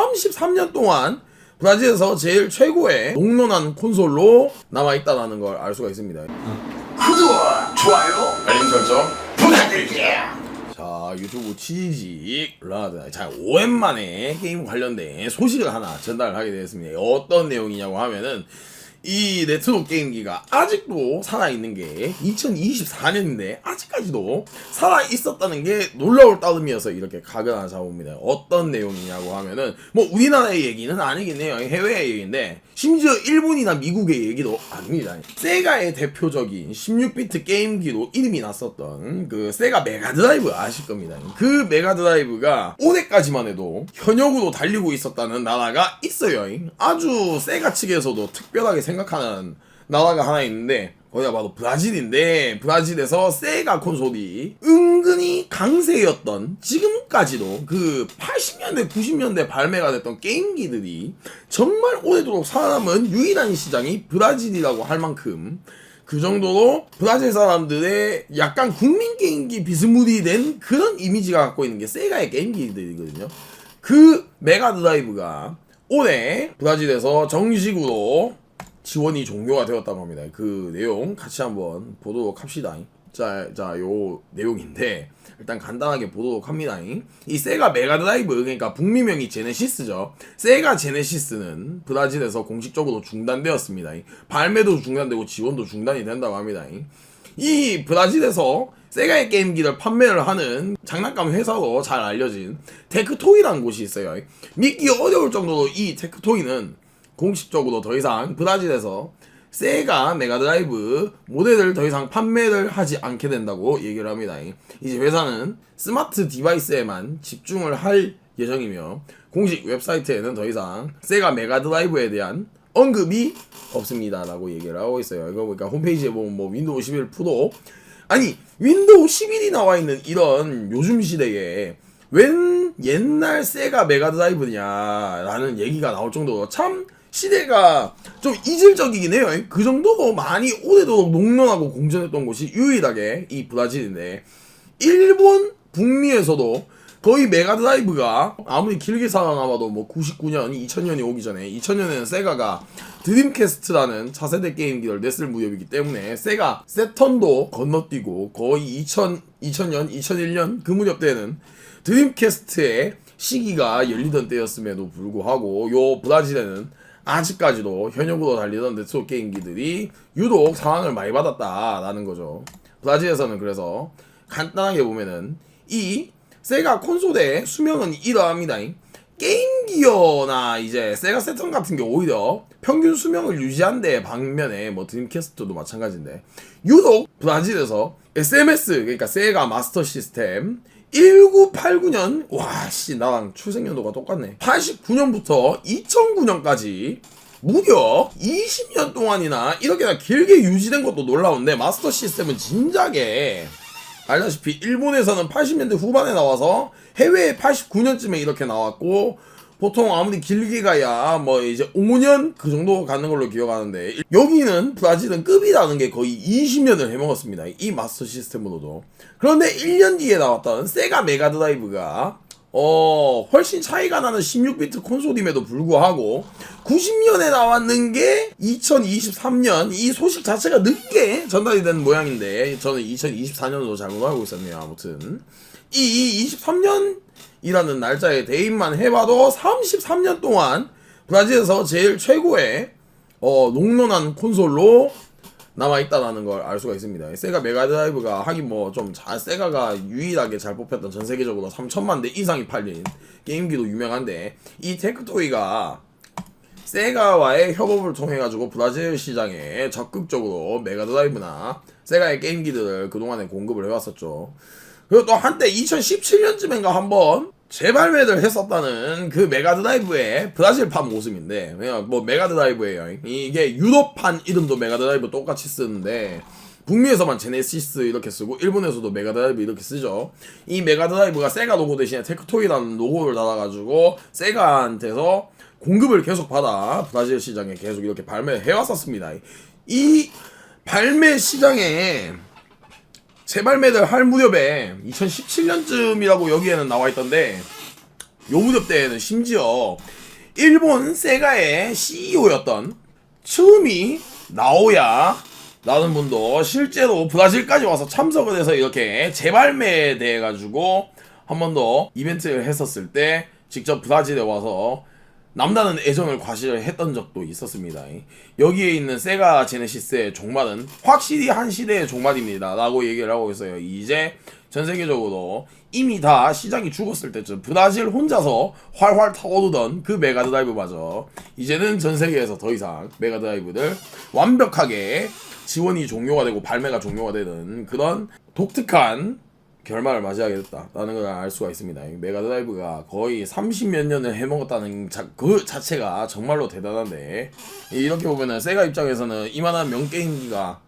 33년 동안 브라질에서 제일 최고의 농론한 콘솔로 남아있다는 걸 알 수가 있습니다. 구독, 좋아요, 알림 설정. 부탁드릴게요. 자 유튜브 취직 라드 자 오랜만에 게임 관련된 소식을 하나 전달하게 되었습니다 어떤 내용이냐고 하면은 이 네트워크 게임기가 아직도 살아있는 게 2024년인데 아직까지도 살아있었다는 게 놀라울 따름이어서 이렇게 하나 잡아봅니다. 어떤 내용이냐고 하면은 뭐 우리나라의 얘기는 아니긴 해요. 해외의 얘기인데 심지어 일본이나 미국의 얘기도 아닙니다. 세가의 대표적인 16비트 게임기로 이름이 났었던 그 세가 메가드라이브 아실 겁니다. 그 메가드라이브가 올해까지만 해도 현역으로 달리고 있었다는 나라가 있어요. 아주 세가 측에서도 특별하게 생각 하는 나라가 하나 있는데 거기가 바로 브라질인데 브라질에서 세가 콘솔이 은근히 강세였던 지금까지도 그 80년대 90년대 발매가 됐던 게임기들이 정말 오래도록 살아남은 유일한 시장이 브라질이라고 할 만큼 그 정도로 브라질 사람들의 약간 국민 게임기 비스무리 된 그런 이미지가 갖고 있는 게 세가의 게임기들이거든요. 그 메가 드라이브가 올해 브라질에서 정식으로 지원이 종료가 되었다고 합니다. 그 내용 같이 한번 보도록 합시다. 자, 자, 요 내용인데 일단 간단하게 보도록 합니다. 이 세가 메가 드라이브 그러니까 북미명이 제네시스죠. 세가 제네시스는 브라질에서 공식적으로 중단되었습니다. 발매도 중단되고 지원도 중단이 된다고 합니다. 이 브라질에서 세가의 게임기를 판매를 하는 장난감 회사로 잘 알려진 테크토이라는 곳이 있어요. 믿기 어려울 정도로 이 테크토이는 공식적으로 더 이상 브라질에서 세가 메가드라이브 모델을 더 이상 판매를 하지 않게 된다고 얘기를 합니다. 이제 회사는 스마트 디바이스에만 집중을 할 예정이며 공식 웹사이트에는 더 이상 세가 메가드라이브에 대한 언급이 없습니다라고 얘기를 하고 있어요. 이거 보니까 홈페이지에 보면 뭐 윈도우 11 프로 아니 윈도우 11이 나와 있는 이런 요즘 시대에 웬 옛날 세가 메가드라이브냐라는 얘기가 나올 정도로 참 시대가 좀 이질적이긴 해요. 그 정도로 많이 오래도록 농론하고 공전했던 곳이 유일하게 이 브라질인데 일본 북미에서도 거의 메가드라이브가 아무리 길게 살아남아도 뭐 99년, 2000년이 오기 전에 2000년에는 세가가 드림캐스트라는 차세대 게임기를 냈을 무렵이기 때문에 세가 세턴도 건너뛰고 거의 2000, 2000년, 2001년 그 무렵 때는 드림캐스트의 시기가 열리던 때였음에도 불구하고 요 브라질에는 아직까지도 현역으로 달리던 네트워크 게임기들이 유독 상황을 많이 받았다라는 거죠. 브라질에서는 그래서 간단하게 보면은 이 세가 콘솔의 수명은 이러합니다. 게임 기어나 이제 세가 세턴 같은 게 오히려 평균 수명을 유지한데 반면에 뭐 드림캐스트도 마찬가지인데 유독 브라질에서 SMS 그러니까 세가 마스터 시스템 1989년 와씨 나랑 출생연도가 똑같네. 89년부터 2009년까지 무려 20년 동안이나 이렇게나 길게 유지된 것도 놀라운데 마스터 시스템은 진작에 알다시피 일본에서는 80년대 후반에 나와서 해외에 89년쯤에 이렇게 나왔고 보통 아무리 길게 가야 뭐 이제 5년 그 정도 가는 걸로 기억하는데 여기는 브라질은 급이라는 게 거의 20년을 해먹었습니다. 이 마스터 시스템으로도. 그런데 1년 뒤에 나왔던 세가 메가 드라이브가 어 훨씬 차이가 나는 16비트 콘솔임에도 불구하고 90년에 나왔는 게 2023년 이 소식 자체가 늦게 전달이 된 모양인데 저는 2024년으로 잘못 알고 있었네요 아무튼 이 23년 이라는 날짜에 대입만 해봐도 33년 동안 브라질에서 제일 최고의 어, 농론한 콘솔로 남아있다라는 걸 알 수가 있습니다. 세가 메가드라이브가 하긴 뭐 좀 잘 세가가 유일하게 잘 뽑혔던 전 세계적으로 3천만 대 이상이 팔린 게임기도 유명한데 이 테크토이가 세가와의 협업을 통해 가지고 브라질 시장에 적극적으로 메가드라이브나 세가의 게임기들을 그동안에 공급을 해왔었죠. 그리고 또 한때 2017년쯤인가 한번 재발매를 했었다는 그 메가드라이브의 브라질판 모습인데 뭐 메가드라이브예요. 이게 유럽판 이름도 메가드라이브 똑같이 쓰는데 북미에서만 제네시스 이렇게 쓰고 일본에서도 메가드라이브 이렇게 쓰죠. 이 메가드라이브가 세가 로고 대신에 테크토이라는 로고를 달아가지고 세가한테서 공급을 계속 받아 브라질 시장에 계속 이렇게 발매해 왔었습니다. 이 발매 시장에 재발매를 할 무렵에 2017년쯤이라고 여기에는 나와 있던데 요 무렵 때에는 심지어 일본 세가의 CEO였던 츠미 나오야 라는 분도 실제로 브라질까지 와서 참석을 해서 이렇게 재발매에 대해 가지고 한 번 더 이벤트를 했었을 때 직접 브라질에 와서 남다른 애정을 과시를 했던 적도 있었습니다. 여기에 있는 세가 제네시스의 종말은 확실히 한 시대의 종말입니다. 라고 얘기를 하고 있어요. 이제 전 세계적으로 이미 다 시장이 죽었을 때쯤 브라질 혼자서 활활 타오르던 그 메가드라이브마저 이제는 전 세계에서 더 이상 메가드라이브를 완벽하게 지원이 종료가 되고 발매가 종료가 되는 그런 독특한 결말을 맞이하게 됐다라는 걸 알 수가 있습니다. 이 메가드라이브가 거의 30몇 년을 해먹었다는 자, 그 자체가 정말로 대단한데 이렇게 보면은 세가 입장에서는 이만한 명게임기가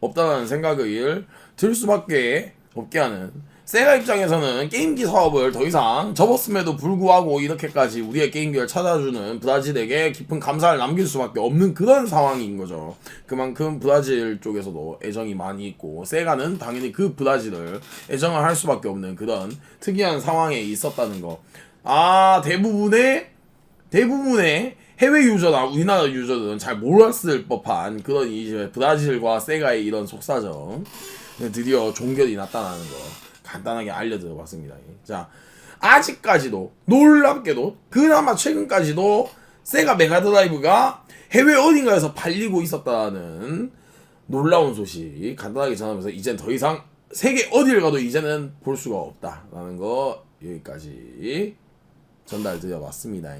없다는 생각을 들 수밖에 없게 하는 세가 입장에서는 게임기 사업을 더 이상 접었음에도 불구하고 이렇게까지 우리의 게임기를 찾아주는 브라질에게 깊은 감사를 남길 수밖에 없는 그런 상황인 거죠. 그만큼 브라질 쪽에서도 애정이 많이 있고 세가는 당연히 그 브라질을 애정을 할 수밖에 없는 그런 특이한 상황에 있었다는 거. 아 대부분의 대부분의 해외 유저나 우리나라 유저들은 잘 몰랐을 법한 그런 이제 브라질과 세가의 이런 속사정 드디어 종결이 났다는 거 간단하게 알려드려 봤습니다. 자 아직까지도 놀랍게도 그나마 최근까지도 세가 메가드라이브가 해외 어딘가에서 팔리고 있었다는 놀라운 소식 간단하게 전하면서 이젠 더 이상 세계 어디를 가도 이제는 볼 수가 없다라는 거 여기까지 전달 드려봤습니다.